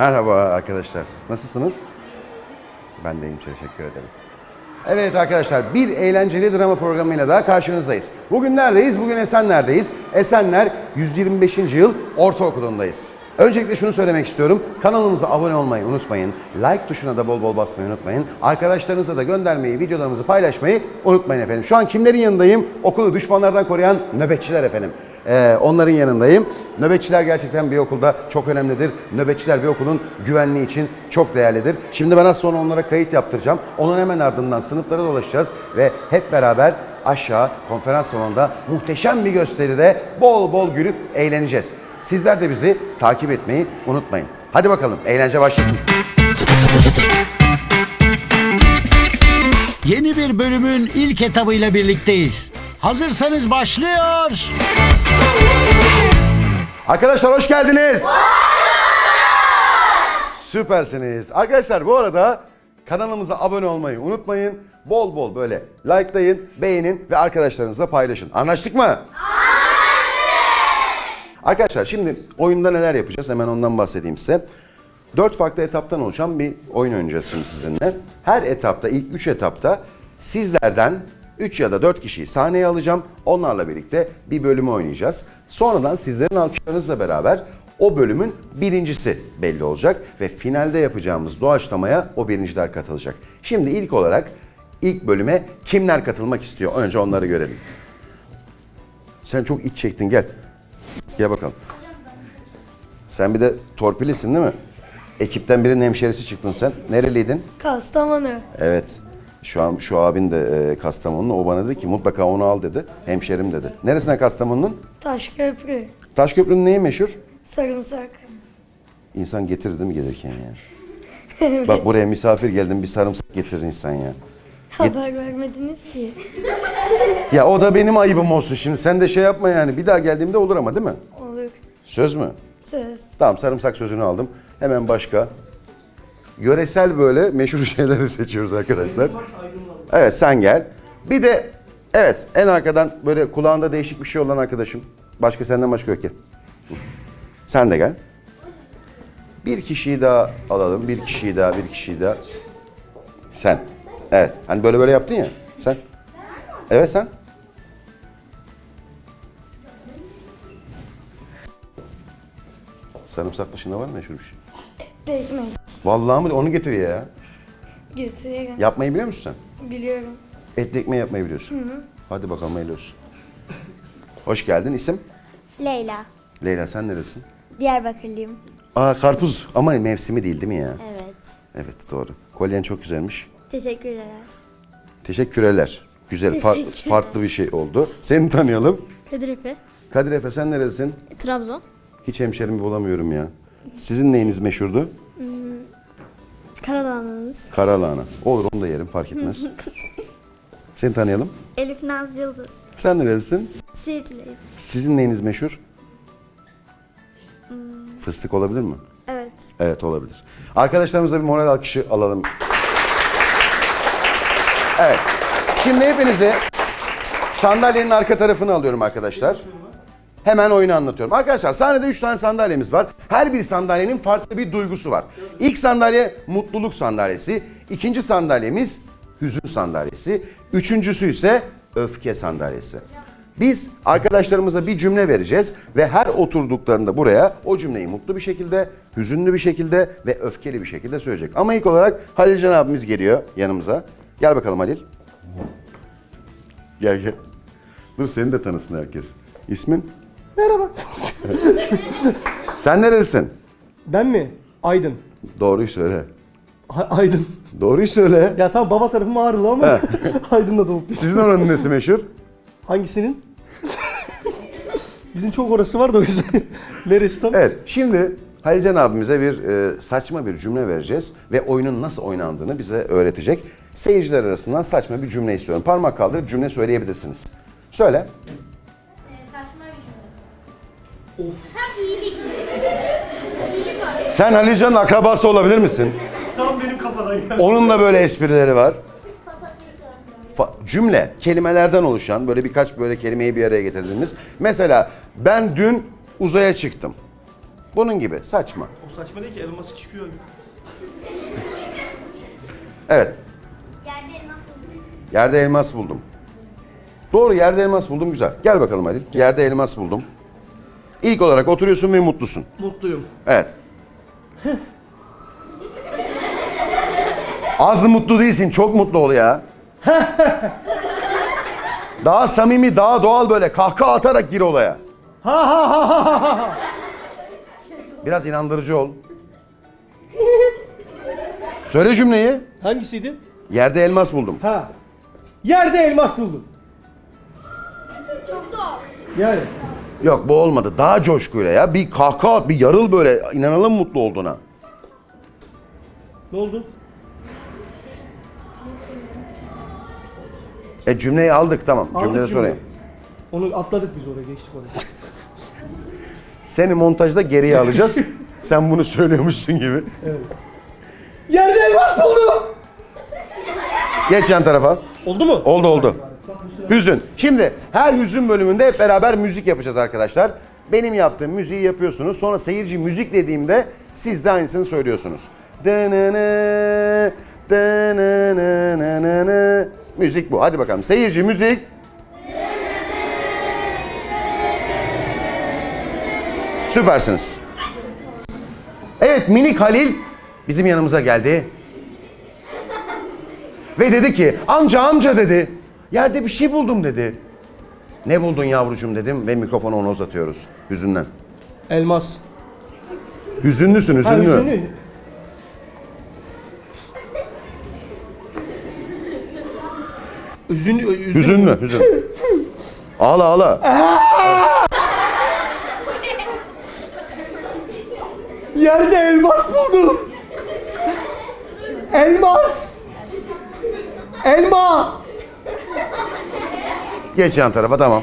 Merhaba arkadaşlar. Nasılsınız? Ben de iyiyim. Teşekkür ederim. Evet arkadaşlar bir eğlenceli drama programıyla daha karşınızdayız. Bugün neredeyiz? Bugün Esenler'deyiz. Esenler 125. yıl ortaokulundayız. Öncelikle şunu söylemek istiyorum. Kanalımıza abone olmayı unutmayın. Like tuşuna da bol bol basmayı unutmayın. Arkadaşlarınıza da göndermeyi, videolarımızı paylaşmayı unutmayın efendim. Şu an kimlerin yanındayım? Okulu düşmanlardan koruyan nöbetçiler efendim. Ee, onların yanındayım. Nöbetçiler gerçekten bir okulda çok önemlidir. Nöbetçiler bir okulun güvenliği için çok değerlidir. Şimdi ben az sonra onlara kayıt yaptıracağım. Onun hemen ardından sınıflara dolaşacağız ve hep beraber aşağı konferans salonunda muhteşem bir gösteride bol bol gülüp eğleneceğiz. Sizler de bizi takip etmeyi unutmayın. Hadi bakalım eğlence başlasın. Yeni bir bölümün ilk etabıyla birlikteyiz. Hazırsanız başlıyor. Arkadaşlar hoş geldiniz. Süpersiniz. Arkadaşlar bu arada kanalımıza abone olmayı unutmayın. Bol bol böyle likelayın, beğenin ve arkadaşlarınızla paylaşın. Anlaştık mı? Arkadaşlar şimdi oyunda neler yapacağız hemen ondan bahsedeyim size. Dört farklı etaptan oluşan bir oyun oynayacağız şimdi sizinle. Her etapta, ilk üç etapta sizlerden 3 ya da 4 kişiyi sahneye alacağım. Onlarla birlikte bir bölümü oynayacağız. Sonradan sizlerin alkışlarınızla beraber o bölümün birincisi belli olacak. Ve finalde yapacağımız doğaçlamaya o birinciler katılacak. Şimdi ilk olarak ilk bölüme kimler katılmak istiyor? Önce onları görelim. Sen çok iç çektin gel. Gel bakalım. Sen bir de torpilisin değil mi? Ekipten birinin hemşerisi çıktın sen. Nereliydin? Kastamonu. Evet. Şu an şu abin de e, Kastamonu'lu. O bana dedi ki mutlaka onu al dedi. Hemşerim dedi. Neresine Kastamonu'nun? Taşköprü. Taşköprü'nün neyi meşhur? Sarımsak. İnsan getirir değil mi gelirken ya? Bak buraya misafir geldim bir sarımsak getirir insan ya. Haber vermediniz ki. Ya o da benim ayıbım olsun şimdi. Sen de şey yapma yani. Bir daha geldiğimde olur ama değil mi? Olur. Söz mü? Söz. Tamam sarımsak sözünü aldım. Hemen başka. Yöresel böyle meşhur şeyleri seçiyoruz arkadaşlar. Evet sen gel. Bir de evet en arkadan böyle kulağında değişik bir şey olan arkadaşım. Başka senden başka yok ki. Sen de gel. Bir kişiyi daha alalım. Bir kişiyi daha, bir kişiyi daha. Sen. Evet. Hani böyle böyle yaptın ya. Sen. Evet sen. Sarımsak dışında var mı meşhur bir şey? De ekmek. Vallahi mı? Onu getir ya. Getiriyorum. Yapmayı biliyor musun sen? Biliyorum. Etli ekmeği yapmayı biliyorsun. Hadi bakalım hayırlı olsun. Hoş geldin. İsim? Leyla. Leyla sen neresin? Diyarbakırlıyım. Aa karpuz ama mevsimi değil değil mi ya? Evet. Evet doğru. Kolyen çok güzelmiş. Teşekkürler. Teşekkürler. Güzel, far- Teşekkürler. farklı bir şey oldu. Seni tanıyalım. Kadir Efe. Kadir Efe sen neresin? Trabzon. Hiç hemşerimi bulamıyorum ya. Sizin neyiniz meşhurdu? Karadağ'ımız. Karalahana. Olur onu da yerim fark etmez. Seni tanıyalım. Elif Naz Yıldız. Sen neresin? Siitliyim. Sizin neyiniz meşhur? Fıstık olabilir mi? Evet. Evet olabilir. Arkadaşlarımıza bir moral alkışı alalım. Evet. Şimdi hepinizi sandalyenin arka tarafını alıyorum arkadaşlar. Hemen oyunu anlatıyorum. Arkadaşlar sahnede 3 tane sandalyemiz var. Her bir sandalyenin farklı bir duygusu var. İlk sandalye mutluluk sandalyesi. İkinci sandalyemiz hüzün sandalyesi. Üçüncüsü ise öfke sandalyesi. Biz arkadaşlarımıza bir cümle vereceğiz ve her oturduklarında buraya o cümleyi mutlu bir şekilde, hüzünlü bir şekilde ve öfkeli bir şekilde söyleyecek. Ama ilk olarak Halil Can abimiz geliyor yanımıza. Gel bakalım Halil. Gel gel. Dur seni de tanısın herkes. İsmin? Merhaba. Sen nerelisin? Ben mi? Aydın. Doğruyu söyle. A- Aydın. Doğruyu söyle. Ya tamam baba tarafım ağrılı ama Aydın'da doğup. Sizin oranın nesi meşhur? Hangisinin? Bizim çok orası var da o yüzden. Neresi tam? Evet, şimdi Halilcan abimize bir e, saçma bir cümle vereceğiz ve oyunun nasıl oynandığını bize öğretecek. Seyirciler arasından saçma bir cümle istiyorum. Parmak kaldırıp cümle söyleyebilirsiniz. Söyle. Saçma bir cümle. Tam iyilik. İyilik var. Sen Halilcan'ın akrabası olabilir misin? Tam benim kafadan ya. Onun da böyle esprileri var. Fa- cümle, kelimelerden oluşan böyle birkaç böyle kelimeyi bir araya getirdiğimiz. Mesela ben dün uzaya çıktım. Bunun gibi saçma. O saçma değil ki elması çıkıyor. Evet. Yerde elmas buldum. Doğru yerde elmas buldum güzel. Gel bakalım Halil. Yerde elmas buldum. İlk olarak oturuyorsun ve mutlusun. Mutluyum. Evet. Az mutlu değilsin. Çok mutlu ol ya. daha samimi, daha doğal böyle kahkaha atarak gir olaya. Biraz inandırıcı ol. Söyle cümleyi. Hangisiydi? Yerde elmas buldum. Ha. Yerde elmas buldum. Çok doğal. Yani. Yok bu olmadı. Daha coşkuyla ya. Bir kahkaha at, bir yarıl böyle. İnanalım mutlu olduğuna. Ne oldu? E cümleyi aldık tamam. Aldık Cümleyi cümleyi. sorayım. Onu atladık biz oraya geçtik oraya. Seni montajda geriye alacağız. Sen bunu söylüyormuşsun gibi. Yerde elmas buldum. Geç yan tarafa. Oldu mu? Oldu oldu. Hüzün. Şimdi her hüzün bölümünde hep beraber müzik yapacağız arkadaşlar. Benim yaptığım müziği yapıyorsunuz. Sonra seyirci müzik dediğimde siz de aynısını söylüyorsunuz. Dınını, dınınınınını. Müzik bu. Hadi bakalım. Seyirci müzik. Süpersiniz. Evet minik Halil bizim yanımıza geldi. Ve dedi ki amca amca dedi. Yerde bir şey buldum dedi. Ne buldun yavrucuğum dedim ve mikrofonu ona uzatıyoruz. Hüzünden. Elmas. Hüzünlüsün Ha hüzünlü. Üzün, üzün. Hüzünlü hüzün. ağla ağla. Yerde elmas buldum. Elmas. Elma. Geç yan tarafa tamam.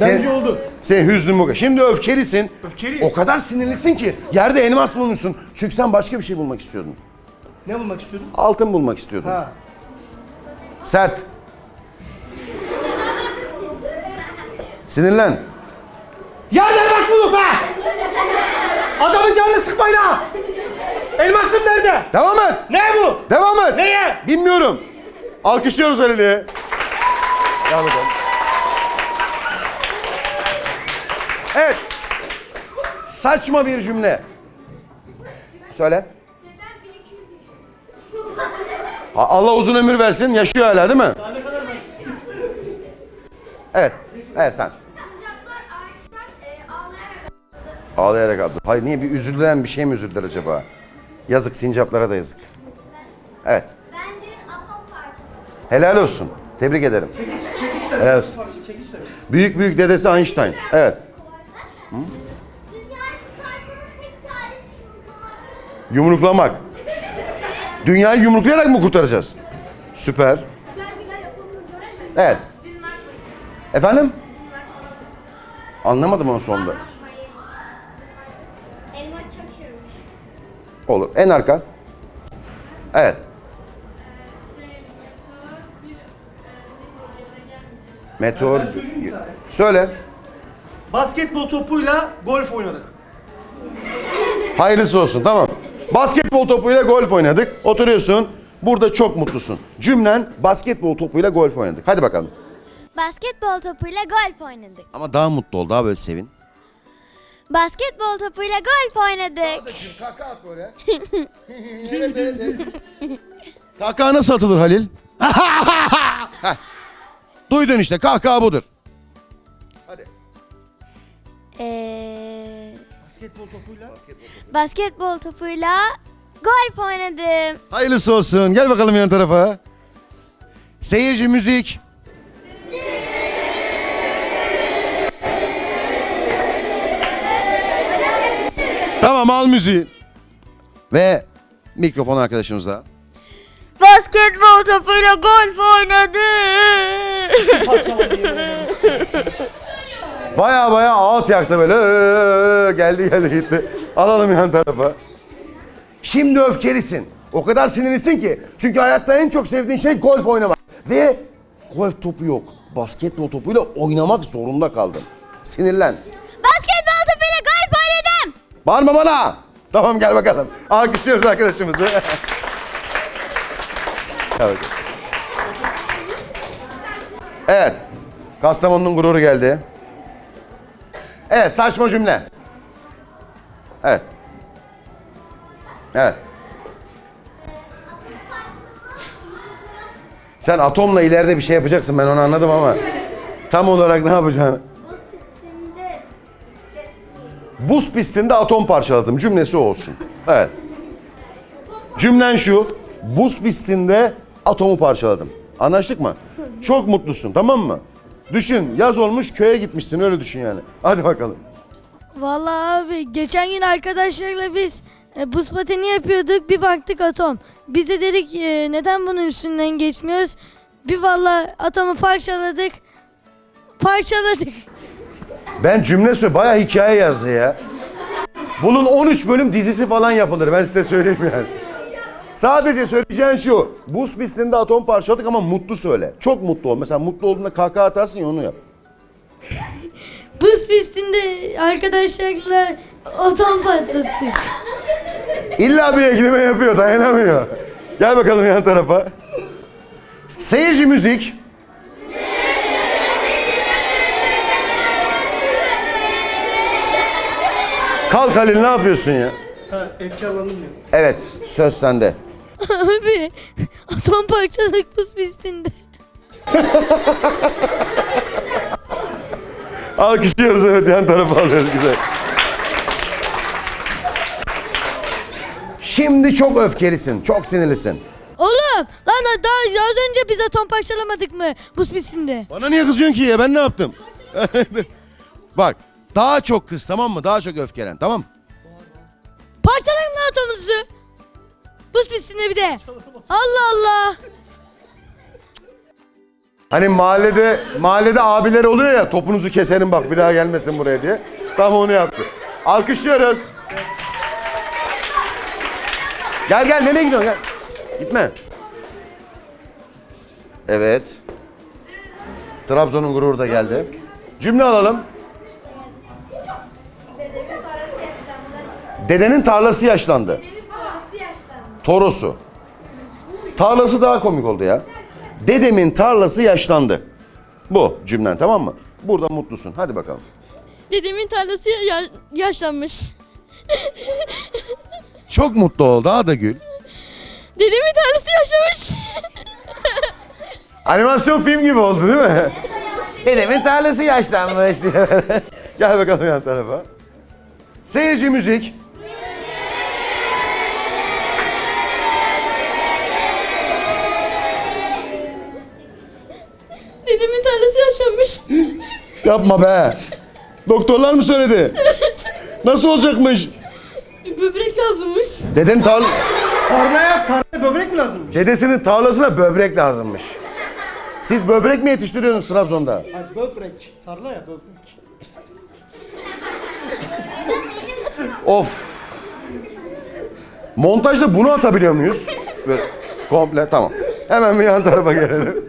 Bence Sen, oldu. sen hüznün bu. Şimdi öfkelisin. Öfkeliyim. O kadar sinirlisin ki yerde elmas bulmuşsun. Çünkü sen başka bir şey bulmak istiyordun. Ne bulmak istiyordun? Altın bulmak istiyordun. Ha. Sert. Sinirlen. Yerde elmas bulduk be! Adamın canını sıkmayın ha! Elmasım nerede? Devam et. Ne bu? Devam et. Neye? Bilmiyorum. Alkışlıyoruz Halil'i. Gel bakalım. Evet. Saçma bir cümle. Söyle. Ha, Allah uzun ömür versin. Yaşıyor hala değil mi? Evet. Evet sen. Ağlayarak aldı. Hayır niye bir üzülen bir şey mi üzüldüler acaba? Yazık sincaplara da yazık. Evet. Ben de atom partisi. Helal olsun. Tebrik ederim. Helal olsun. Büyük büyük dedesi Einstein. Evet. Dünyayı kurtarmanın tek çaresi yumurtlamak. Yumruklamak. Dünyayı yumruklayarak mı kurtaracağız? Süper. Evet. Efendim? Anlamadım onu sonunda. Olur. En arka. Evet. Meteor. Söyle. Basketbol topuyla golf oynadık. Hayırlısı olsun tamam. Basketbol topuyla golf oynadık. Oturuyorsun. Burada çok mutlusun. Cümlen basketbol topuyla golf oynadık. Hadi bakalım. Basketbol topuyla golf oynadık. Ama daha mutlu ol. Daha böyle sevin. Basketbol topuyla golf oynadık. Kaka at böyle. Kahkaha nasıl atılır Halil? Duydun işte kahkaha budur. Hadi. Ee, Basketbol topuyla? basketbol topuyla golf oynadım. Hayırlısı olsun. Gel bakalım yan tarafa. Seyirci müzik. Tamam al müziği. Ve mikrofon arkadaşımıza. Basketbol topuyla golf oynadım. Baya baya ağıt yaktı böyle. Ee, Geldi geldi gitti. Alalım yan tarafa. Şimdi öfkelisin. O kadar sinirlisin ki. Çünkü hayatta en çok sevdiğin şey golf oynamak. Ve golf topu yok. Basketbol topuyla oynamak zorunda kaldın. Sinirlen. Basketbol topuyla golf oynadım. Bağırma bana. Tamam gel bakalım. Alkışlıyoruz arkadaşımızı. Bakalım. Evet. Kastamonu'nun gururu geldi. Evet saçma cümle. Evet. Evet. Sen atomla ileride bir şey yapacaksın ben onu anladım ama tam olarak ne yapacaksın? Buz pistinde atom parçaladım cümlesi olsun. Evet. Cümlen şu. Buz pistinde atomu parçaladım. Anlaştık mı? Çok mutlusun tamam mı? Düşün yaz olmuş köye gitmişsin öyle düşün yani. Hadi bakalım. Vallahi abi geçen gün arkadaşlarla biz e, buz pateni yapıyorduk bir baktık atom. Biz de dedik e, neden bunun üstünden geçmiyoruz? Bir vallahi atomu parçaladık. Parçaladık. Ben cümle söyle bayağı hikaye yazdı ya. Bunun 13 bölüm dizisi falan yapılır ben size söyleyeyim yani. Sadece söyleyeceğin şu. Buz pistinde atom parçaladık ama mutlu söyle. Çok mutlu ol. Mesela mutlu olduğunda kahkaha atarsın ya onu yap. Buz pistinde arkadaşlarla atom patlattık. İlla bir ekleme yapıyor dayanamıyor. Gel bakalım yan tarafa. Seyirci müzik. Kalk Halil ne yapıyorsun ya? Ha, efkarlandım ya. Evet söz sende. Abi atom parçaladık buz pistinde. Alkışlıyoruz evet yan tarafa alıyoruz güzel. Şimdi çok öfkelisin, çok sinirlisin. Oğlum lan daha az önce biz atom parçalamadık mı buz pistinde? Bana niye kızıyorsun ki ya? Ben ne yaptım? Bak, daha çok kız tamam mı? Daha çok öfkelen tamam mı? Parçalayın lan atomunuzu. Buz pistinde bir de. Allah Allah. Hani mahallede mahallede abiler oluyor ya topunuzu keserim bak bir daha gelmesin buraya diye. Tam onu yaptı. Alkışlıyoruz. Gel gel nereye gidiyorsun gel. Gitme. Evet. Trabzon'un gururu da geldi. Cümle alalım. Dedenin tarlası yaşlandı. Torosu. Tarlası daha komik oldu ya. Dedemin tarlası yaşlandı. Bu cümlen tamam mı? Burada mutlusun. Hadi bakalım. Dedemin tarlası ya- yaşlanmış. Çok mutlu ol. Daha da gül. Dedemin tarlası yaşlanmış. Animasyon film gibi oldu değil mi? Dedemin tarlası yaşlanmış diye. Gel bakalım yan tarafa. Seyirci müzik. Yaşlanmış. Yapma be. Doktorlar mı söyledi? Nasıl olacakmış? Böbrek lazımmış. Dedenin tarla... Tarlaya tarlaya böbrek mi lazım? Dedesinin tarlasına böbrek lazımmış. Siz böbrek mi yetiştiriyorsunuz Trabzon'da? Hayır böbrek. Tarla ya böbrek. Of. Montajda bunu atabiliyor muyuz? Böyle komple tamam. Hemen bir yan tarafa gelelim.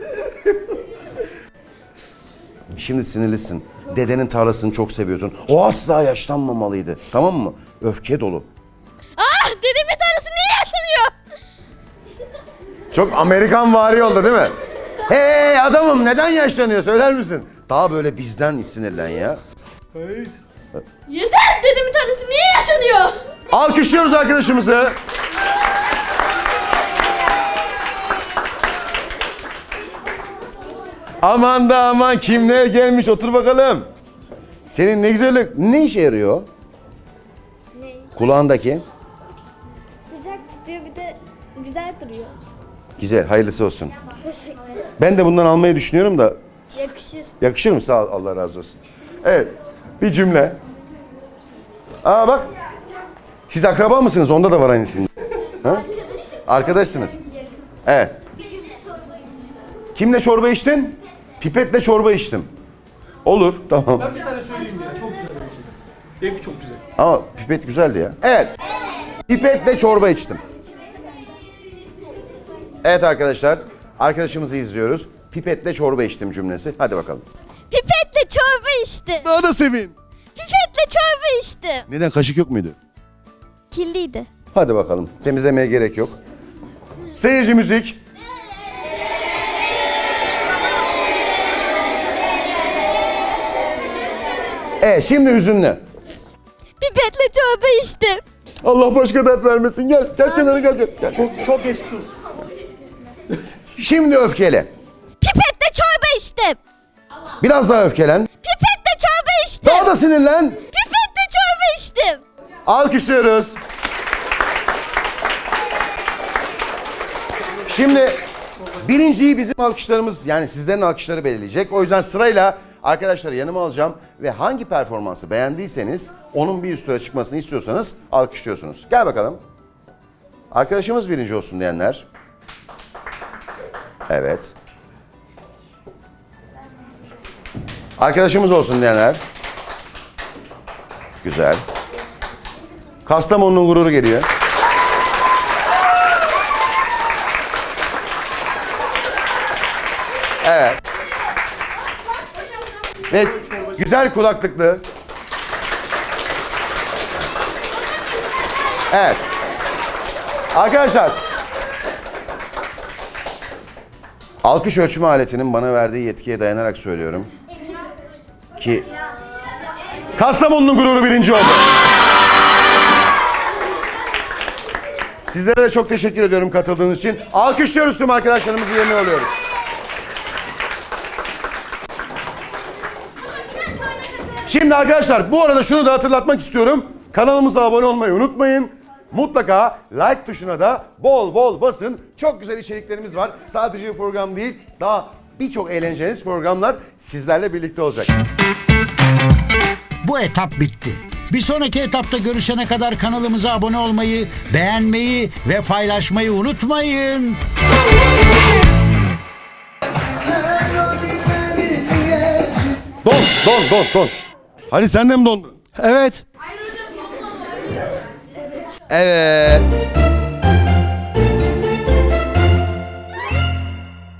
Şimdi sinirlisin. Dedenin tarlasını çok seviyordun. O asla yaşlanmamalıydı. Tamam mı? Öfke dolu. Ah dedemin tarlası niye yaşlanıyor? Çok Amerikan vari oldu değil mi? Hey adamım neden yaşlanıyor söyler misin? Daha böyle bizden sinirlen ya. Evet. Yeter dedemin tarlası niye yaşlanıyor? Alkışlıyoruz arkadaşımızı. Aman da aman kimler gelmiş otur bakalım. Senin ne güzel ne işe yarıyor? Ne? Kulağındaki. Sıcak tutuyor bir de güzel duruyor. Güzel hayırlısı olsun. Ben de bundan almayı düşünüyorum da Yakışır. yakışır mı? Sağ ol Allah razı olsun. Evet bir cümle. Aa bak. Siz akraba mısınız? Onda da var aynısında. Ha? Arkadaşsınız. Evet. Kimle çorba içtin? Pipetle çorba içtim. Olur tamam. Ben bir tane söyleyeyim ya. Çok güzel. Benimki çok güzel. Ama pipet güzeldi ya. Evet. Pipetle çorba içtim. Evet arkadaşlar. Arkadaşımızı izliyoruz. Pipetle çorba içtim cümlesi. Hadi bakalım. Pipetle çorba içtim. Daha da sevin. Pipetle çorba içtim. Neden kaşık yok muydu? kirliydi. Hadi bakalım. Temizlemeye gerek yok. Seyirci müzik. Evet şimdi hüzünlü. Pipetle çorba içtim. Allah başka dert vermesin. Gel, gel kenara gel. gel. gel. Çok, çok geçiyoruz. Şimdi öfkeli. Pipetle çorba içtim. Biraz daha öfkelen. Pipetle çorba içtim. Daha da sinirlen. Pipetle çorba içtim. Alkışlıyoruz. Şimdi birinciyi bizim alkışlarımız yani sizlerin alkışları belirleyecek. O yüzden sırayla arkadaşları yanıma alacağım ve hangi performansı beğendiyseniz onun bir üst çıkmasını istiyorsanız alkışlıyorsunuz. Gel bakalım. Arkadaşımız birinci olsun diyenler. Evet. Arkadaşımız olsun diyenler. Güzel. Kastamonu'nun gururu geliyor. Evet. Ve güzel kulaklıklı. Evet. Arkadaşlar. Alkış ölçme aletinin bana verdiği yetkiye dayanarak söylüyorum. Ki Kastamonu'nun gururu birinci oldu. Sizlere de çok teşekkür ediyorum katıldığınız için. Alkışlıyoruz tüm arkadaşlarımızı yerine alıyoruz. Şimdi arkadaşlar bu arada şunu da hatırlatmak istiyorum. Kanalımıza abone olmayı unutmayın. Mutlaka like tuşuna da bol bol basın. Çok güzel içeriklerimiz var. Sadece bir program değil, daha birçok eğleneceğiniz programlar sizlerle birlikte olacak. Bu etap bitti. Bir sonraki etapta görüşene kadar kanalımıza abone olmayı, beğenmeyi ve paylaşmayı unutmayın. Don, don, don, don. Hadi sen de mi dondun? Evet. Evet.